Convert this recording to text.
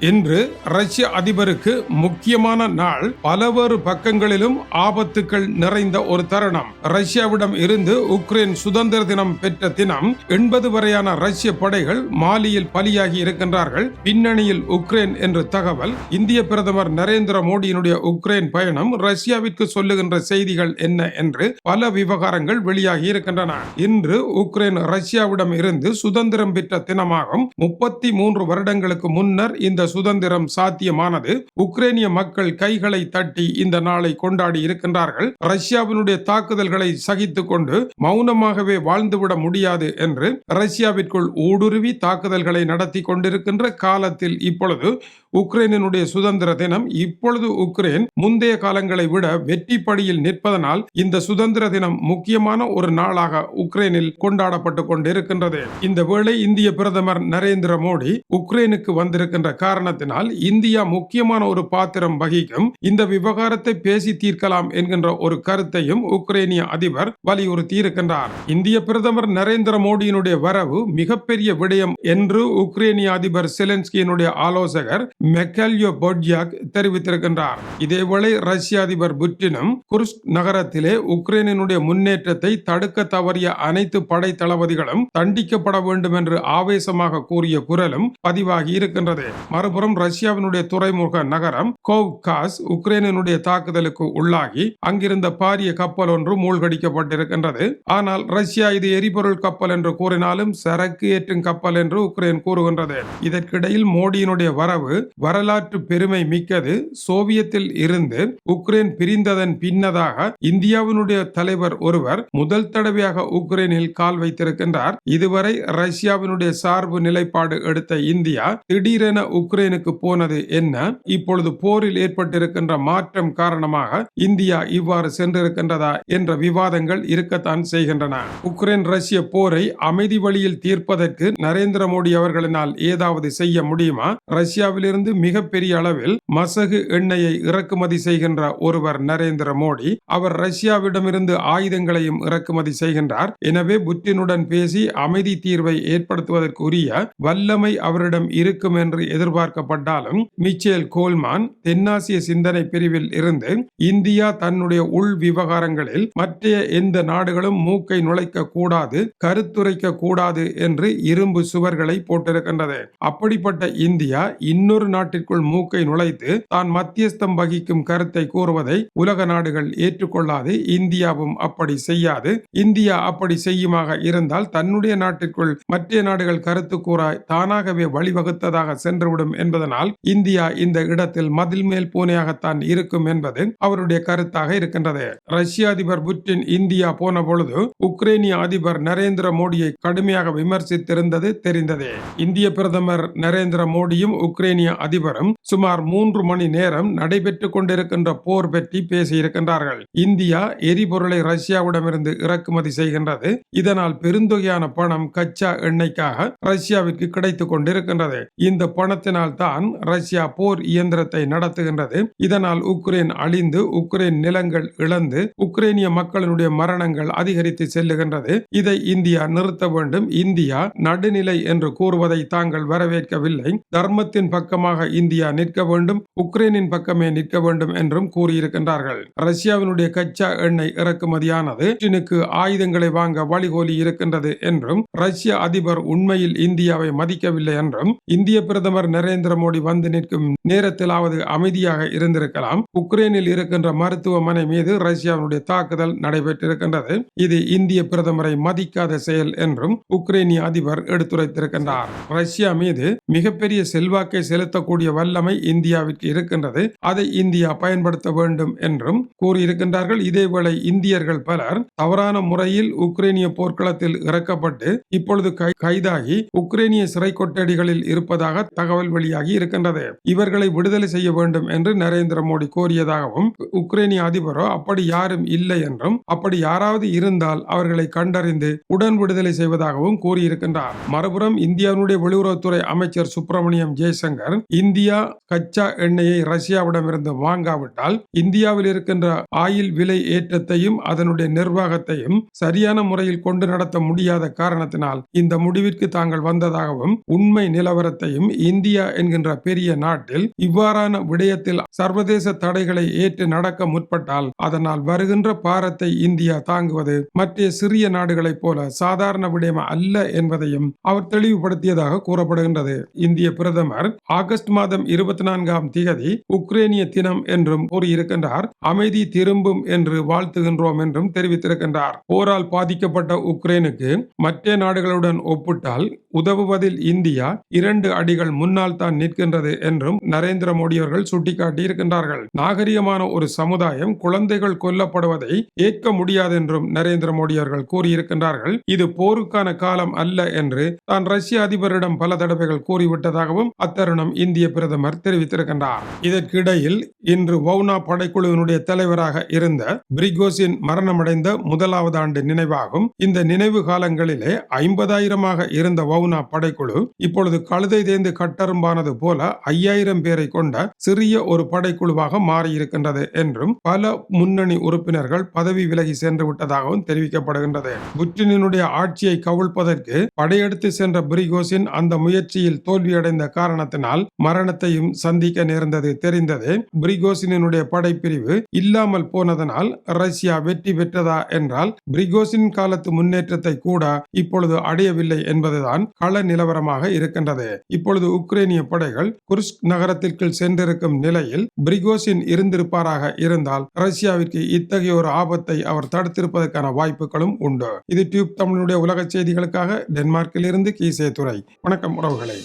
இன்று ரஷ்ய அதிபருக்கு முக்கியமான நாள். பலவேறு பக்கங்களிலும் ஆபத்துக்கள் நிறைந்த ஒரு தருணம். ரஷ்யாவிடம் இருந்து உக்ரைன் சுதந்திர தினம் பெற்ற தினம் எண்பது வரையான ரஷ்ய படைகள் மாலியில் பலியாகி இருக்கின்றார்கள். பின்னணியில் உக்ரைன் என்று தகவல் இந்திய பிரதமர் நரேந்திர மோடியினுடைய உக்ரைன் பயணம் ரஷ்யாவிற்கு சொல்லுகின்ற செய்திகள் என்ன என்று பல விவகாரங்கள் வெளியாகி இருக்கின்றன. இன்று உக்ரைன் ரஷ்யாவிடம் இருந்து சுதந்திரம் பெற்ற தினமாகும். முப்பத்தி மூன்று வருடங்களுக்கு முன்னர் இந்த சுதந்திரம் சாத்தியமானது. உக்ரைனிய மக்கள் கைகளை தட்டி இந்த நாளை கொண்டாடி இருக்கின்றார்கள். ரஷ்யாவினுடைய தாக்குதல்களை சகித்துக் கொண்டு மௌனமாகவே வாழ்ந்துவிட முடியாது என்று ரஷ்யாவிற்குள் ஊடுருவி தாக்குதல்களை நடத்தி கொண்டிருக்கின்ற காலத்தில் இப்பொழுது உக்ரைனினுடைய சுதந்திர தினம் இப்பொழுது உக்ரைன் முந்தைய காலங்களை விட வெற்றி படியில் நிற்பதனால் இந்த சுதந்திர தினம் முக்கியமான ஒரு நாளாக உக்ரைனில் கொண்டாடப்பட்டு கொண்டிருக்கின்றது. இந்த வேளை இந்திய பிரதமர் நரேந்திர மோடி உக்ரைனுக்கு வந்திருக்கின்ற காரணத்தினால் இந்தியா முக்கியமான ஒரு பாத்திரம் வகிக்கும் இந்த விவகாரத்தை பேசி தீர்க்கலாம் என்கின்ற ஒரு கருத்தையும் உக்ரைனிய அதிபர் வலியுறுத்தி இருக்கின்றார் இந்திய பிரதமர் நரேந்திர மோடியினுடைய வரவு மிகப்பெரிய விடயம் என்று உக்ரைனிய அதிபர் செலன்ஸ்கியினுடைய ஆலோசகர் மெக்கல்யோ போட்யாக் தெரிவித்திருக்கின்றார். இதேவேளை ரஷ்ய அதிபர் புட்டினும் குர்ஸ்க் நகரத்திலே உக்ரைனினுடைய முன்னேற்றத்தை தடுக்க தவறிய அனைத்து படை தளபதிகளும் தண்டிக்கப்பட வேண்டும் என்று ஆவேசமாக கூறிய குரலும் பதிவாகி இருக்கின்றது. மறுபுறம் ரஷ்யாவினுடைய துறைமுக நகரம் கோவ்காஸ் உக்ரைனினுடைய தாக்குதலுக்கு உள்ளாகி அங்கிருந்த பாரிய கப்பல் ஒன்று மூழ்கடிக்கப்பட்டிருக்கின்றது. ஆனால் ரஷ்யா இது எரிபொருள் கப்பல் என்று கூறினாலும் சரக்கு ஏற்றும் கப்பல் என்று உக்ரைன் கூறுகின்றது. இதற்கிடையில் மோடியினுடைய வரவு வரலாற்று பெருமை மிக்கது. சோவியத்தில் இருந்து உக்ரைன் பிரிந்ததன் பின்னதாக இந்தியாவினுடைய தலைவர் ஒருவர் முதல் தடவையாக உக்ரைனில் கால் வைத்திருக்கின்றார். இதுவரை ரஷ்யாவினுடைய சார்பு நிலைப்பாடு எடுத்த இந்தியா திடீரென உக்ரைனுக்கு போனது என்ன? இப்பொழுது போரில் ஏற்பட்டிருக்கின்ற மாற்றம் காரணமாக இந்தியா இவ்வாறு சென்றிருக்கின்றதா என்ற விவாதங்கள் இருக்கத்தான் செய்கின்றன. உக்ரைன் ரஷ்ய போரை அமைதி வழியில் தீர்ப்பதற்கு நரேந்திர மோடி அவர்களினால் ஏதாவது செய்ய முடியுமா? ரஷ்யாவிலிருந்து மிகப்பெரிய அளவில் மசகு எண்ணெயை இறக்குமதி செய்கின்ற ஒருவர் நரேந்திர மோடி. அவர் ரஷ்யாவிடமிருந்து ஆயுதங்களையும் இறக்குமதி செய்கின்றார். எனவே புட்டினுடன் பேசி அமைதி தீர்வை ஏற்படுத்துவதற்குரிய வல்லமை அவரிடம் இருக்கும் என்று எதிர்பார்க்கப்பட்டாலும் மிச்சேல் கோல்மான் தென்னாசிய சிந்தனை பிரிவில் இருந்து இந்தியா தன்னுடைய உள் விவகாரங்களில் மற்ற எந்த நாடுகளும் மூக்கை நுழைக்க கூடாது கருத்துரைக்க கூடாது என்று இரும்பு சுவர்களை போட்டிருக்கின்றது. அப்படிப்பட்ட இந்தியா இன்னொரு உள்நாட்டிற்குள் மூக்கை நுழைத்து தான் மத்தியஸ்தம் வகிக்கும் கருத்தை கூறுவதை உலக நாடுகள் ஏற்றுக்கொள்ளாது இந்தியாவும் அப்படி செய்யாது. இந்தியா அப்படி செய்யுமாக இருந்தால் தன்னுடைய நாட்டிற்குள் மற்ற நாடுகள் கருத்து கூற தானாகவே வழிவகுத்ததாக சென்றுவிடும் என்பதனால் இந்தியா இந்த இடத்தில் மதில் மேல் பூனையாகத்தான் இருக்கும் என்பது அவருடைய கருத்தாக இருக்கின்றது. ரஷ்ய அதிபர் புட்டின் இந்தியா போன பொழுது உக்ரைனிய அதிபர் நரேந்திர மோடியை கடுமையாக விமர்சித்திருந்தது தெரிந்ததே. இந்திய பிரதமர் நரேந்திர மோடியும் உக்ரைனிய அதிபரும் சுமார் மூன்று மணி நேரம் நடைபெற்றுக் கொண்டிருக்கின்ற போர் பற்றி பேசியிருக்கின்றார்கள். இந்தியா எரிபொருளை ரஷ்யாவிடமிருந்து இறக்குமதி செய்கின்றது. இதனால் பெருந்தொகையான பணம் கச்சா எண்ணெய்க்காக ரஷ்யாவிற்கு கிடைத்துக் கொண்டிருக்கின்றது. இந்த பணத்தினால் தான் ரஷ்யா போர் இயந்திரத்தை நடத்துகின்றது. இதனால் உக்ரைன் அழிந்து உக்ரைன் நிலங்கள் இழந்து உக்ரைனிய மக்களினுடைய மரணங்கள் அதிகரித்து செல்லுகின்றது. இதை இந்தியா நிறுத்த வேண்டும். இந்தியா நடுநிலை என்று கூறுவதை தாங்கள் வரவேற்கவில்லை. தர்மத்தின் பக்கமாக பக்கமாக இந்தியா நிற்க வேண்டும் உக்ரைனின் பக்கமே நிற்க வேண்டும் என்றும் கூறியிருக்கின்றார்கள். ரஷ்யாவினுடைய கச்சா எண்ணெய் இறக்குமதியானது சீனுக்கு ஆயுதங்களை வாங்க வழிகோலி இருக்கின்றது என்றும் ரஷ்ய அதிபர் உண்மையில் இந்தியாவை மதிக்கவில்லை என்றும் இந்திய பிரதமர் நரேந்திர மோடி வந்து நிற்கும் நேரத்திலாவது அமைதியாக இருந்திருக்கலாம். உக்ரைனில் இருக்கின்ற மருத்துவமனை மீது ரஷ்யாவினுடைய தாக்குதல் நடைபெற்றிருக்கின்றது. இது இந்திய பிரதமரை மதிக்காத செயல் என்றும் உக்ரைனிய அதிபர் எடுத்துரைத்திருக்கின்றார். ரஷ்யா மீது மிகப்பெரிய செல்வாக்கை செலுத்த செலுத்தக்கூடிய வல்லமை இந்தியாவிற்கு இருக்கின்றது. அதை இந்தியா பயன்படுத்த வேண்டும் என்றும் கூறியிருக்கின்றார்கள். இதேவேளை இந்தியர்கள் பலர் தவறான முறையில் உக்ரைனிய போர்க்களத்தில் இறக்கப்பட்டு இப்பொழுது கைதாகி உக்ரைனிய சிறை கொட்டடிகளில் இருப்பதாக தகவல் வெளியாகி இருக்கின்றது. இவர்களை விடுதலை செய்ய வேண்டும் என்று நரேந்திர மோடி கோரியதாகவும் உக்ரைனிய அதிபரோ அப்படி யாரும் இல்லை என்றும் அப்படி யாராவது இருந்தால் அவர்களை கண்டறிந்து உடன் விடுதலை செய்வதாகவும் கூறியிருக்கின்றார். மறுபுறம் இந்தியாவினுடைய வெளியுறவுத்துறை அமைச்சர் சுப்பிரமணியம் ஜெய்சங்கர் இந்தியா கச்சா எண்ணெயை ரஷ்யாவிடமிருந்து வாங்காவிட்டால் இந்தியாவில் இருக்கின்ற ஆயில் விலை ஏற்றத்தையும் அதனுடைய நிர்வாகத்தையும் சரியான முறையில் கொண்டு நடத்த முடியாத காரணத்தினால் இந்த முடிவிற்கு தாங்கள் வந்ததாகவும் உண்மை நிலவரத்தையும் இந்தியா என்கின்ற பெரிய நாட்டில் இவ்வாறான விடயத்தில் சர்வதேச தடைகளை ஏற்று நடக்க முற்பட்டால் அதனால் வருகின்ற பாரத்தை இந்தியா தாங்குவது மற்ற சிறிய நாடுகளைப் போல சாதாரண விடயம் அல்ல என்பதையும் அவர் தெளிவுபடுத்தியதாக கூறப்படுகின்றது. இந்திய பிரதமர் ஆக ஆகஸ்ட் மாதம் இருபத்தி நான்காம் தேதி உக்ரேனிய தினம் என்றும் கூறியிருக்கின்றார். அமைதி திரும்பும் என்று வாழ்த்துகின்றோம் என்றும் தெரிவித்திருக்கின்றார். போரால் பாதிக்கப்பட்ட உக்ரைனுக்கு மற்ற நாடுகளுடன் ஒப்பிட்டால் உதவுவதில் இந்தியா இரண்டு அடிகள் முன்னால் தான் நிற்கின்றது என்றும் நரேந்திர மோடி அவர்கள் சுட்டிக்காட்டி இருக்கின்றார்கள் நாகரிகமான ஒரு சமுதாயம் குழந்தைகள் கொல்லப்படுவதை ஏற்க முடியாது என்றும் நரேந்திர மோடி அவர்கள் கூறியிருக்கின்றார்கள். இது போருக்கான காலம் அல்ல என்று தான் ரஷ்ய அதிபரிடம் பல தடவைகள் கூறிவிட்டதாகவும் அத்தருணம் இந்திய பிரதமர் தெரிவித்திருக்கின்றார். இதற்கிடையில் இன்று வவுனா படைக்குழுவினுடைய தலைவராக இருந்த பிரிகோசின் மரணமடைந்த முதலாவது ஆண்டு நினைவாகும். இந்த நினைவு காலங்களிலே ஐம்பதாயிரமாக இருந்த வவுனா படைக்குழு இப்பொழுது கழுதை தேர்ந்து கட்டரும்பானது போல ஐயாயிரம் பேரை கொண்ட சிறிய ஒரு படைக்குழுவாக மாறியிருக்கின்றது என்றும் பல முன்னணி உறுப்பினர்கள் பதவி விலகி சென்று விட்டதாகவும் தெரிவிக்கப்படுகின்றது. புட்டினுடைய ஆட்சியை கவிழ்ப்பதற்கு படையெடுத்து சென்ற பிரிகோசின் அந்த முயற்சியில் தோல்வியடைந்த காரணத்தினால் மரணத்தையும் சந்திக்க நேர்ந்தது தெரிந்ததே. பிரிகோசினுடைய படைப்பிரிவு இல்லாமல் போனதனால் ரஷ்யா வெற்றி பெற்றதா என்றால் பிரிகோசின் காலத்து முன்னேற்றத்தை கூட இப்பொழுது அடையவில்லை என்பதுதான் கள நிலவரமாக இருக்கின்றது. இப்பொழுது உக்ரைனிய படைகள் குர்ஸ்க் நகரத்திற்குள் சென்றிருக்கும் நிலையில் பிரிகோசின் இருந்திருப்பாராக இருந்தால் ரஷ்யாவிற்கு இத்தகைய ஒரு ஆபத்தை அவர் தடுத்திருப்பதற்கான வாய்ப்புகளும் உண்டு. இது டியூப் தமிழுடைய உலக செய்திகளுக்காக டென்மார்க்கில் இருந்து கீசே துறை வணக்கம் உறவுகளை.